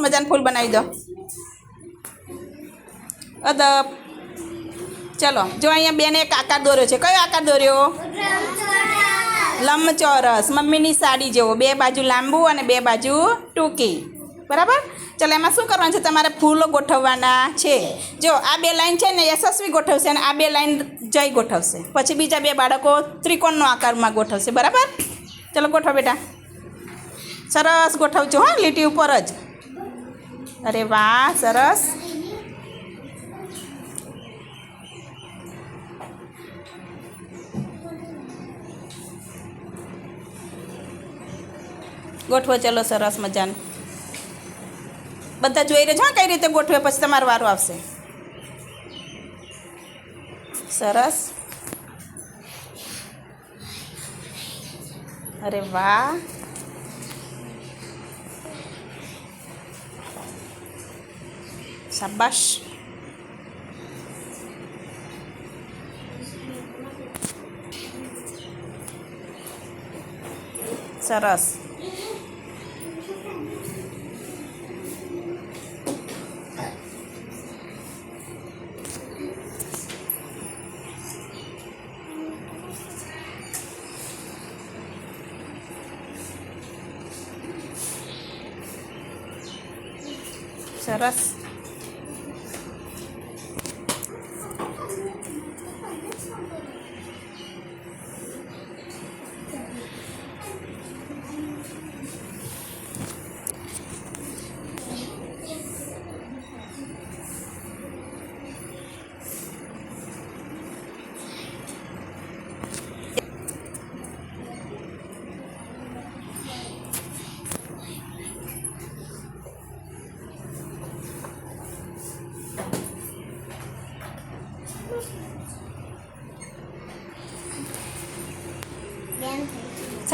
મજાનું ફૂલ બનાવી દો. અદબ. ચલો, જો અહીંયા બેને એક આકાર દોર્યો છે. કયો આકાર દોર્યો? લંબચોરસ. મમ્મીની સાડી જેવો. બે બાજુ લાંબુ અને બે બાજુ ટૂંકી. બરાબર? ચલો, એમાં શું કરવાનું છે? તમારે ફૂલો ગોઠવવાના છે. જો, આ બે લાઈન છે ને યશસ્વી ગોઠવશે અને આ બે લાઈન જય ગોઠવશે. પછી બીજા બે બાળકો ત્રિકોણનો આકારમાં ગોઠવશે. બરાબર? ચલો, ગોઠવો બેટા. સરસ ગોઠવજો, હા, લીટી ઉપર જ. અરે વાહ, સરસ. ગોઠવો, ચલો, સરસ મજાનું. બધા જોઈ રહેજો છો કઈ રીતે ગોઠવે, પછી તમારો વારો આવશે. સરસ. અરે વાહ. શાબાશ સરસ સરસ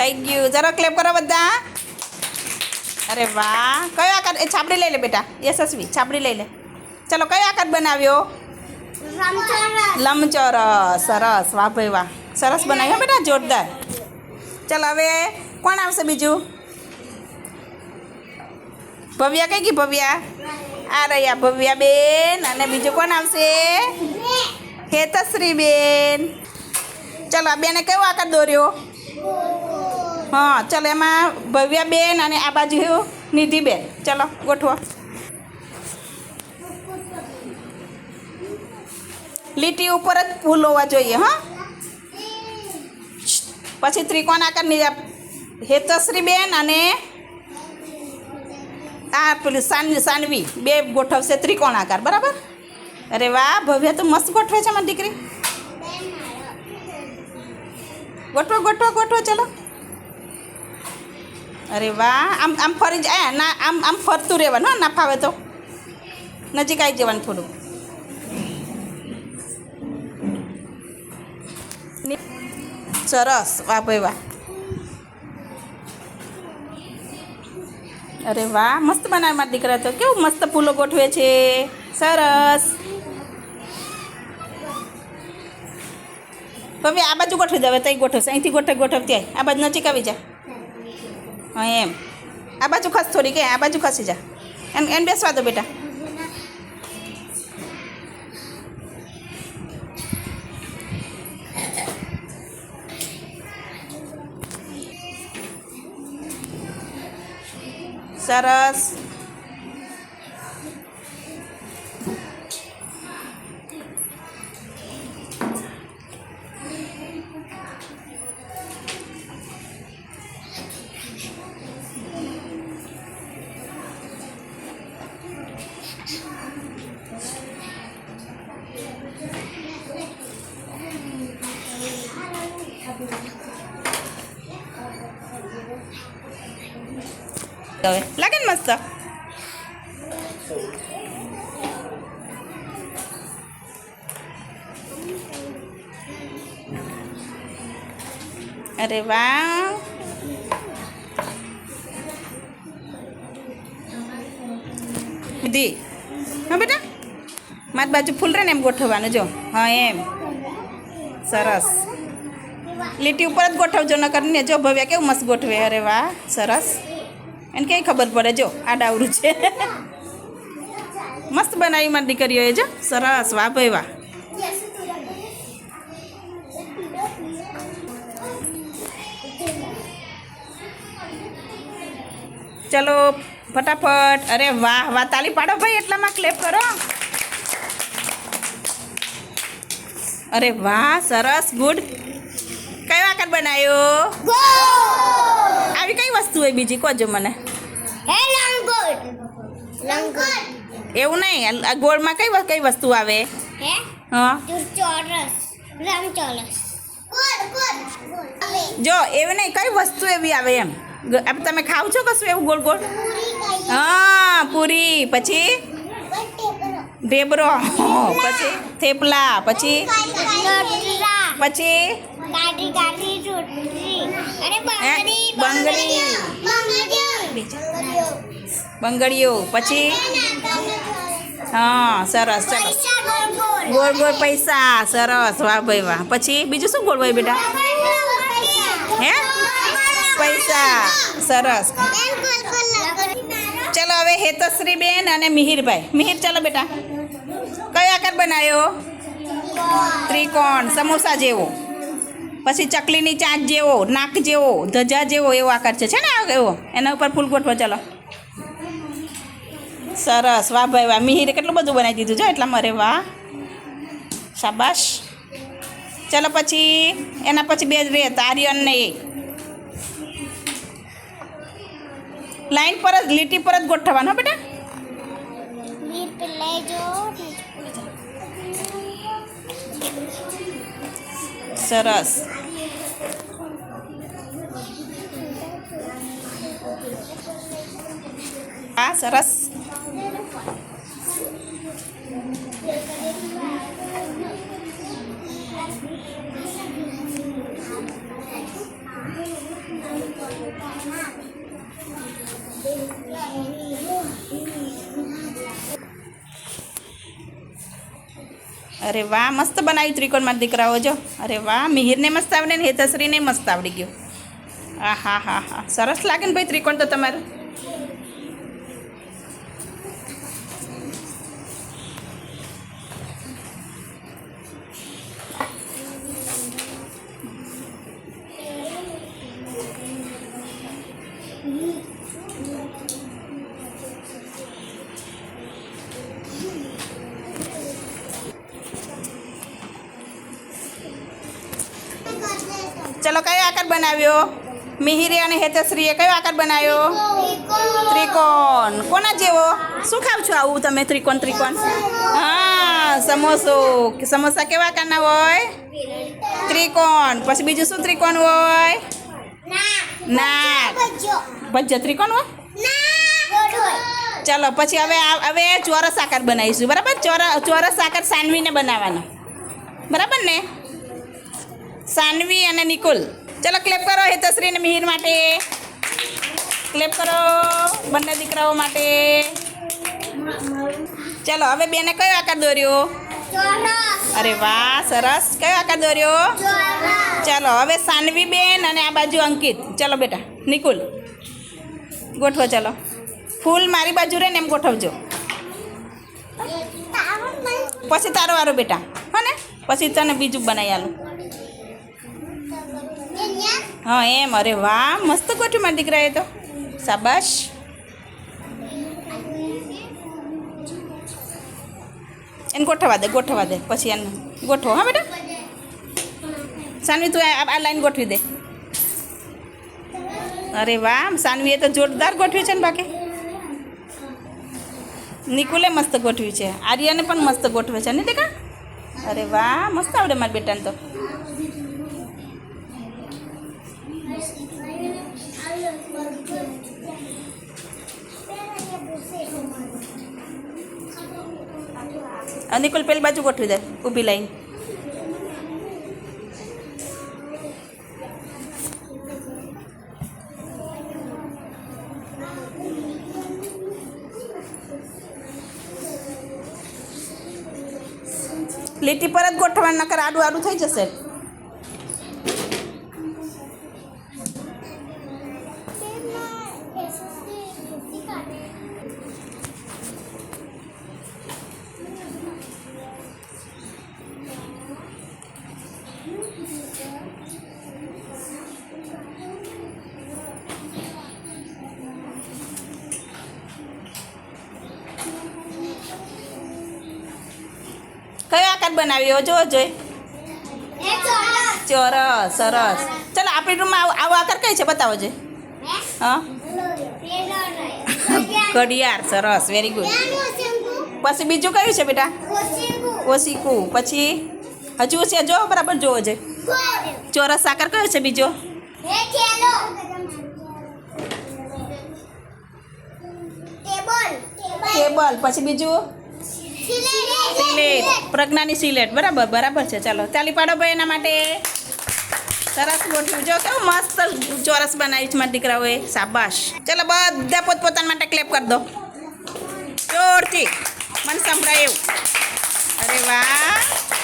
થઈ ગયું જરા ક્લેપ કરો બધા. અરે વાહ. કયો આકાર? એ છાપડી લઈ લે બેટા. યશસ્વી છાપડી લઈ લે. ચલો કયો આકાર બનાવ્યો? લંબચોરસ. સરસ. વાહ ભાઈ વાહ. સરસ બનાવ્યો બેટા જોરદાર. ચલો હવે કોણ આવશે બીજું? ભવ્યા કઈ ગઈ ભવ્યા? આ રહ્યા ભવ્યા બેન. અને બીજું કોણ આવશે? હેતશ્રી બેન. ચાલો આ બેને કયો આકાર દોર્યો? હા, ચાલો એમાં ભવ્યા બેન અને આ બાજુ નિધિ બેન ચલો, ગોઠવો. લીટી ઉપર જ ફૂલ હોવા જોઈએ, હા? પછી ત્રિકોણ આકારની હેતશ્રી બેન અને આ પેલું સાન સાનવી, બે ગોઠવશે ત્રિકોણ આકાર, બરાબર? અરે વાહ, ભવ્ય તો મસ્ત ગોઠવે છે મારી દીકરી. ગોઠવો ગોઠવો ગોઠવો, ચલો. અરે વાહ, આમ આમ ફરી જાય ના, આમ આમ ફરતું રહેવાનું ના ફાવે તો. નજીક આવી જવાનું થોડું સરસ, વાહ ભાઈ વાહ. અરે વાહ, મસ્ત બનાવે મારા દીકરા તો. કેવું મસ્ત ફૂલો ગોઠવે છે. સરસ. હવે આ બાજુ ગોઠવી દે, હવે તઈ ગોઠવશે. અહીંથી ગોઠવ ગોઠવતી ત્યાં. આ બાજુ નજીક આવી જા. હા, એમ. આ બાજુ ખસ થોડી કે આ બાજુ ખસી જા. એમ એમ બેસવા દો બેટા. સરસ. હવે. લાગે ને મસ્ત? અરે વાહ. દી હા બેટા? મારી બાજુ ફૂલ રહે ને એમ ગોઠવવાનું, જો. હા, એમ. સરસ. લીટી ઉપર જ ગોઠવજો ન કરીને જો ભવ્યા કેવું મસ્ત ગોઠવે. અરે વાહ, સરસ. એને કઈ ખબર પડે? જો, આ ડાવરું છે. મસ્ત બનાવી મારી દીકરીઓએ, જો. સરસ, વાહ ભાઈ વાહ. ચલો, ફટાફટ. અરે વાહ વાહ, તાલી પાડો ભાઈ, એટલામાં ક્લેપ કરો. અરે વાહ, સરસ ગુડ કયો આકાર બનાવ્યો વસ્તુ હોય બીજી કહો મને? એવું નહીં આ- ગોળમાં કઈ કઈ વસ્તુ આવે? હા? જો એવું નહીં કઈ વસ્તુ એવી આવે એમ? તમે ખાવ છો કશું એવું ગોળ ગોળ? હા પૂરી. પછી? ઢેબરો. પછી? થેપલા. પછી? પછી? બંગડી. બંગડીઓ. પછી? હા સરસ ચલો ગોળ ગોળ. પૈસા સરસ. વાહ ભાઈ વાહ. પછી બીજું શું ગોળ ભાઈ બેટા? હે? પૈસા. સરસ. ચલો હવે હેતશ્રી બેન અને મિહિરભાઈ. મિહિર ચાલો બેટા. કયો આકાર બનાવ્યો? ત્રિકોણ સમોસા જેવો. પછી ચકલીની ચાંચ જેવો, નાક જેવો, ધજા જેવો એવો આકાર છે. ને આ એવો? એના ઉપર ફૂલ ગોઠવો, ચાલો. સરસ. વાહ ભાઈ, વાહ. મિહિરે કેટલું બધું બનાવી દીધું છે એટલા મારે વાહ. શાબાશ. ચાલો પછી, એના પછી બે રહે આર્યન ને એ લાઈન પર જ, લીટી પર જ ગોઠવવાનું બેટા. સરસ હા સરસ અરે વાહ, મસ્ત બનાવ્યું ત્રિકોણમાં દીકરાઓ, જો. અરે વાહ, મિહિરને મસ્ત આવડે ને હેતશ્રીને મસ્ત આવડી ગયું. આ હા હા હા સરસ લાગે ને ભાઈ ત્રિકોણ તો તમારું. ચલો, કયો આકાર બનાવ્યો? મિહિરી અને હેતશ્રીએ કયો આકાર બનાવ્યો? ત્રિકોણ. કોના જેવો? શું ખાવ છો આવું તમે, ત્રિકોણ ત્રિકોણ? હા, સમોસો. સમોસા કેવા આકારના હોય? ત્રિકોણ. પછી બીજું શું ત્રિકોણ હોય? નાક. ભજ્ય ત્રિકોણ હોય? ચાલો, પછી હવે હવે ચોરસ આકાર બનાવીશું. બરાબર? ચોરસ ચોરસ આકાર સાનવીને બનાવવાનો. બરાબર ને? સાનવી અને નિકુલ. ચલો ક્લેપ કરો હેતશ્રી અને મિહિર માટે. ક્લેપ કરો બંને દીકરાઓ માટે. ચલો હવે બેને કયો આકાર દોર્યો? અરે વાહ સરસ. કયો આકાર દોર્યો? ચાલો હવે સાનવી બેન અને આ બાજુ અંકિત. ચલો બેટા નિકુલ. ગોઠવો ચલો. ફૂલ મારી બાજુ રહે ને એમ ગોઠવજો. પછી તારો વારો બેટા. હા ને? પછી તને બીજું બનાવી આલું. હા, એમ. અરે વાહ, મસ્ત ગોઠવ્યું મારા દીકરાએ તો. શાબાશ. એને ગોઠવવા દે ગોઠવવા દે. પછી એને ગોઠવો, હા, બેટા? સાનવી, તું આ લાઈન ગોઠવી દે. અરે વાહ, સાનવીએ તો જોરદાર ગોઠવી છે ને બાકી. નિકુલે મસ્ત ગોઠવી છે. આર્યને પણ મસ્ત ગોઠવે છે, ને દેખા અરે વાહ, મસ્ત આવડે મારા બેટાને તો. આ નિકુલ પેલી બાજુ ગોઠવી દે, ઊભી લાઈન. લીટી પર જ ગોઠવવાનું નકર આડું આડું થઈ જશે. કયો બનાવ્યો જો જોઈ. ચોરસ સરસ. ચાલો આપણી રૂમમાં આવો આકાર કઈ છે? બતાવો જોઈએ હા? ઘડિયાળ સરસ વેરી ગુડ પછી બીજું કયું છે બેટા? ઓસીકું પછી? હજુ છે જો બરાબર જોવો છે ચોરસ આકાર કયો છે બીજો? ટેબલ. પછી બીજું? સિલેટ. પ્રજ્ઞાની સિલેટ. બરાબર બરાબર છે. ચાલો ચાલી પાડો ભાઈ એના માટે. સરસ મોટું. જો કેવું મસ્ત ચોરસ બનાવ્યું છે મારા દીકરાઓએ. શાબાશ. ચાલો, બધા પોતપોતાના માટે ક્લેપ કરી દો. જોરથી. મને સંભળાય એવું. અરે વાહ.